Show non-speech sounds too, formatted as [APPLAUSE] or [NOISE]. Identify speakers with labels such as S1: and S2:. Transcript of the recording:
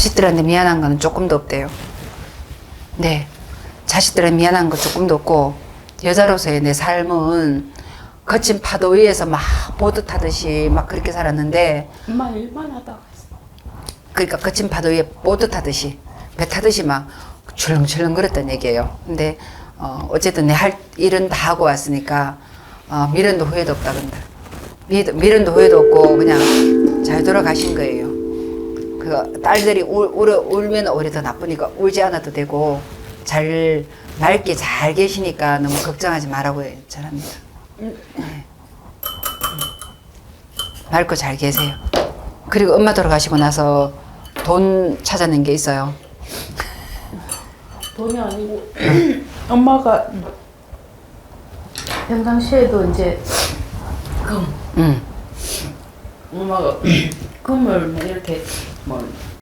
S1: 자식들한테 미안한 거는 조금도 없대요. 네. 자식들한테 미안한 거 조금도 없고, 여자로서의 내 삶은 거친 파도 위에서 막 보드 타듯이 막 그렇게 살았는데,
S2: 엄마 일만 하다가 했어.
S1: 그러니까 거친 파도 위에 보드 타듯이, 배 타듯이 막 출렁출렁 그랬던 얘기예요. 근데, 어, 어쨌든 내 할 일은 다 하고 왔으니까, 어, 미련도 후회도 없다 근데. 미, 미련도 후회도 없고, 그냥 잘 돌아가신 거예요. 그 딸들이 울, 울, 울면 오히려 더 나쁘니까 울지 않아도 되고 잘 맑게 잘 계시니까 너무 걱정하지 말라고 전합니다. 네. 음. 맑고 잘 계세요. 그리고 엄마 돌아가시고 나서 돈 찾아낸 게 있어요.
S2: 돈이 아니고 [CLEARS THROAT] 엄마가 평상시에도 이제 금
S1: 음.
S2: 엄마가 금을 [COUGHS] 뭐 이렇게 뭐